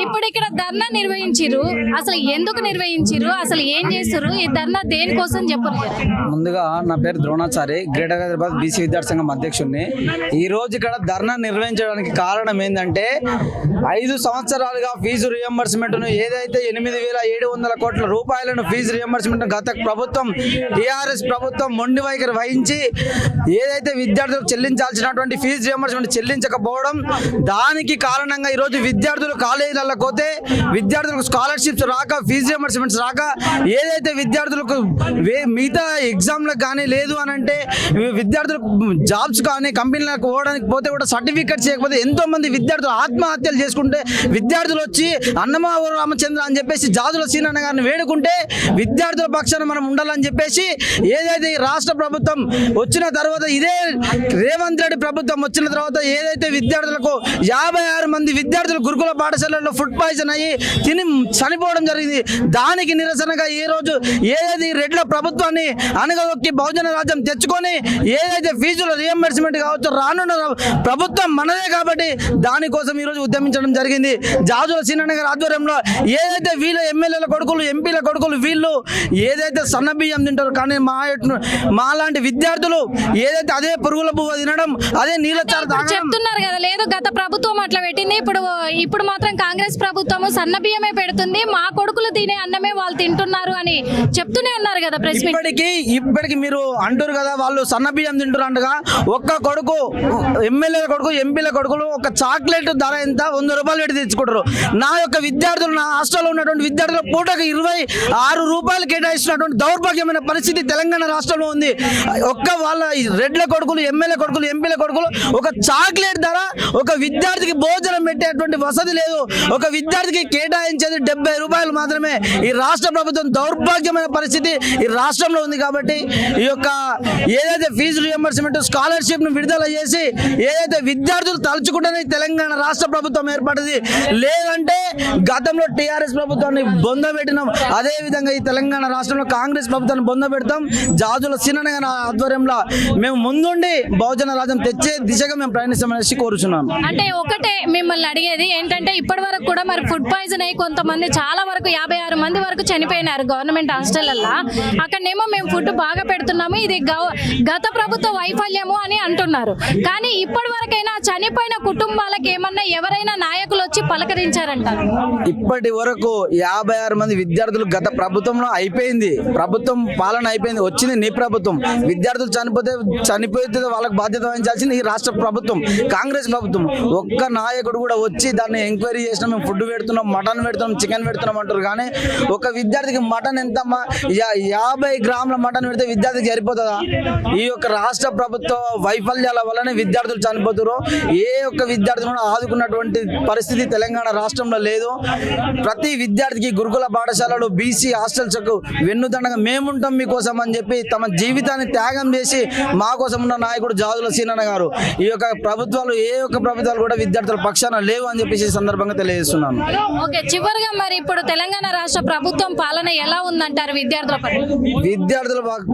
ఇప్పుడు ఇక్కడ ధర్నా నిర్వహించారు అసలు ఎందుకు నిర్వహించారు అసలు ఏం చేస్తారు ఈ ధర్నా దేనికోసం చెప్పరు ముందుగా నా పేరు ద్రోణాచారి గ్రేటర్ హైదరాబాద్ బీసీ విద్యార్థి సంఘం అధ్యక్షుడిని. ఈ రోజు ఇక్కడ ధర్నా నిర్వహించడానికి కారణం ఏంటంటే ఐదు సంవత్సరాలుగా ఫీజు రియంబర్స్మెంట్ను ఏదైతే ఎనిమిది వేల ఏడు వందల కోట్ల రూపాయలను ఫీజు రియంబర్స్మెంట్ గత ప్రభుత్వం టీఆర్ఎస్ ప్రభుత్వం మొండి వైఖరి వహించి ఏదైతే విద్యార్థులకు చెల్లించాల్సినటువంటి ఫీజు రియంబర్స్మెంట్ చెల్లించకపోవడం దానికి కారణంగా ఈరోజు విద్యార్థులు కాలేజీలలో పోతే విద్యార్థులకు స్కాలర్షిప్స్ రాక ఫీజు రియంబర్స్మెంట్స్ రాక ఏదైతే విద్యార్థులకు వే- మిగతా ఎగ్జామ్లకు కానీ లేదు అని అంటే విద్యార్థులకు జాబ్స్ కానీ కంపెనీలకు పోవడానికి పోతే కూడా సర్టిఫికేట్స్ చేయకపోతే ఎంతో మంది విద్యార్థులు ఆత్మహత్యలు చేసుకుంటే విద్యార్థులు వచ్చి అన్నమావ రామచంద్ర అని చెప్పేసి జాజుల సీనన్న గారిని వేడుకుంటే విద్యార్థుల పక్షాన మనం ఉండాలని చెప్పేసి ఏదైతే రాష్ట్ర ప్రభుత్వం వచ్చిన తర్వాత ఇదే రేవంత్ రెడ్డి ప్రభుత్వం వచ్చిన తర్వాత ఏదైతే విద్యార్థులకు యాభై ఆరు మంది విద్యార్థులు గురుకుల పాఠశాలల్లో ఫుడ్ పాయిజన్ అయ్యి తిని చనిపోవడం జరిగింది. దానికి నిరసనగా ఈ రోజు ఏదైతే రెడ్ల ప్రభుత్వాన్ని అనగదొక్కి బహుజన రాజ్యం తెచ్చుకొని ఏదైతే ఫీజుల రియంబర్స్మెంట్ కావచ్చు రానున్న ప్రభుత్వం మనదే కాబట్టి దానికోసం ఈ రోజు ఉద్యమించడం జరిగింది. జాజుల సీనన్న గారి ఆధ్వర్యంలో ఏదైతే వీళ్ళ ఎమ్మెల్యేల కొడుకులు ఎంపీల కొడుకులు వీళ్ళు ఏదైతే సన్న బియ్యం తింటారు కానీ మా ఎట్ను- మా లాంటి విద్యార్థులు ఏదైతే అదే పురుగుల పువ్వు తినడం అదే తాగడం చెప్తున్నారు కదా లేదు గత ప్రభుత్వం అట్లా పెట్టింది. ఇప్పుడు ఇప్పుడు మాత్రం కాంగ్రెస్ ప్రభుత్వం సన్న బియ్యమే పెడుతుంది. మా కొడుకులు తినే అన్నమే వాళ్ళు తింటున్నారు అని చెప్తూనే ఉన్నారు కదా ప్రెస్ ఇప్పటికి ఇప్పటికి మీరు అంటారు కదా వాళ్ళు సన్న బియ్యం తింటారంటగా ఒక్క కొడుకు ఎమ్మెల్యేల కొడుకు ఎంపీల కొడుకులు ఒక చాక్లెట్ ధర ఎంత? వంద రూపాయలు పెట్టి తెచ్చుకుంటారు నా యొక్క విద్యార్థులు నా హాస్టల్లో ఉన్నటువంటి విద్యార్థుల పూటకు ఇరవై ఆరు రూపాయలు కేటాయిస్తున్నటువంటి దౌర్భాగ్యమైన పరిస్థితి తెలంగాణ రాష్ట్రంలో ఉంది. ఒక్క వాళ్ళ రెడ్ల కొడుకులు ఎమ్మెల్యే కొడుకులు ఎంపీల కొడుకులు ఒక చాక్లెట్ ధర ఒక విద్యార్థికి భోజనం పెట్టేటువంటి వసతి లేదు. ఒక విద్యార్థికి కేటాయించేది డెబ్బై రూపాయలు మాత్రమే. ఈ రాష్ట్ర ప్రభుత్వం దౌర్భాగ్యమైన పరిస్థితి ఈ రాష్ట్రంలో ఉంది కాబట్టి ఈ యొక్క ఏదైతే ఫీజు రియంబర్స్మెంట్ స్కాలర్షిప్ను విడుదల చేసి ఏదైతే విద్యార్థులు తలుచుకుంటేనే తెలంగాణ రాష్ట్ర ప్రభుత్వం ఏర్పడింది. లేదంటే గతంలో టీఆర్ఎస్ ప్రభుత్వాన్ని బొంద పెట్టినాం అదే విధంగా ఈ తెలంగాణ రాష్ట్రంలో కాంగ్రెస్ ప్రభుత్వాన్ని బొంద పెడతాం జాజుల సినన ఆధ్వర్యంలో మేము ముందుండి బహుజన రాజ్యం తెచ్చే దిశగా మేము ప్రయాణిస్తామనేసి కోరుచున్నాం అంటే ఒకటే మిమ్మల్ని అడిగేది ఏంటంటే ఇప్పటి వరకు కూడా మరి ఫుడ్ పాయిజన్ అయ్యి కొంతమంది చాలా వరకు యాభై ఆరు మంది వరకు చనిపోయినారు గవర్నమెంట్ హాస్టల్లో అక్కడనేమో మేము ఫుడ్ బాగా పెడుతున్నాము ఇది గవ- గత ప్రభుత్వ వైఫల్యము అని అంటున్నారు. కానీ ఇప్పటి వరకైనా చనిపోయిన కుటుంబాలకు ఏమన్నా ఎవరైనా నాయకులు వచ్చి పలకరించారంటారు ఇప్పటి వరకు యాభై ఆరు మంది విద్యార్థులు గత ప్రభుత్వంలో అయిపోయింది. ప్రభుత్వం పాలన అయిపోయింది. వచ్చింది నీ ప్రభుత్వం. విద్యార్థులు చనిపోతే చనిపోతే వాళ్ళకి బాధ్యత వహించాల్సింది ఈ రాష్ట్ర ప్రభుత్వం కాంగ్రెస్ ప్రభుత్వం. ఒక్క నాయకుడు కూడా వచ్చి దాన్ని ఎంక్వైరీ చేసినా మేము ఫుడ్ పెడుతున్నాం మటన్ పెడుతున్నాం చికెన్ పెడుతున్నాం అంటారు. కానీ ఒక విద్యార్థికి మటన్ ఎంతమ్మా? యా- యాభై గ్రాముల మటన్ పెడితే విద్యార్థికి సరిపోతుందా? ఈ యొక్క రాష్ట్ర ప్రభుత్వ వైఫల్యాల వల్లనే విద్యార్థులు చనిపోతున్నారు ఏ ఒక్క విద్యార్థులను కూడా ఆదుకున్నటువంటి పరిస్థితి తెలంగాణ రాష్ట్రంలో లేదు. ప్రతి విద్యార్థికి గురుకుల పాఠశాలలు బీసీ హాస్టల్స్ వెన్నుదండగా మేముంటాం మీకోసం అని చెప్పి తమ జీవితాన్ని త్యాగం చేసి మా కోసం ఉన్న నాయకుడు జాదుల సీనన్న గారు. ఈ యొక్క ప్రభుత్వాలు ఏ ఒక్క ప్రభుత్వాలు కూడా విద్యార్థుల పక్షాన లేవు అని చెప్పేసి సందర్భం సందర్భంగా తెలియజేస్తున్నాను. ఓకే చివరిగా మరి ఇప్పుడు తెలంగాణ రాష్ట్ర ప్రభుత్వం పాలన ఎలా ఉందంటారు విద్యార్థుల విద్యార్థుల పక్-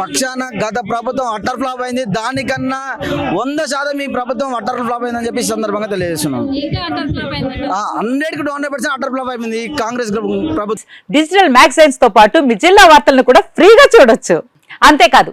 పక్షాన గత ప్రభుత్వం అట్టర్ ఫ్లాప్ అయింది. దానికన్నా వంద శాతం ఈ ప్రభుత్వం అట్టర్ ఫ్లాప్ అయిందని చెప్పి సందర్భంగా తెలియజేస్తున్నాం. Hundred two hundred percent utter flop అయిపోయింది. ఈ కాంగ్రెస్ ప్రభుత్వం డిజిటల్ మ్యాగజైన్స్తో పాటు మీ జిల్లా వార్తలను కూడా ఫ్రీగా చూడొచ్చు. అంతేకాదు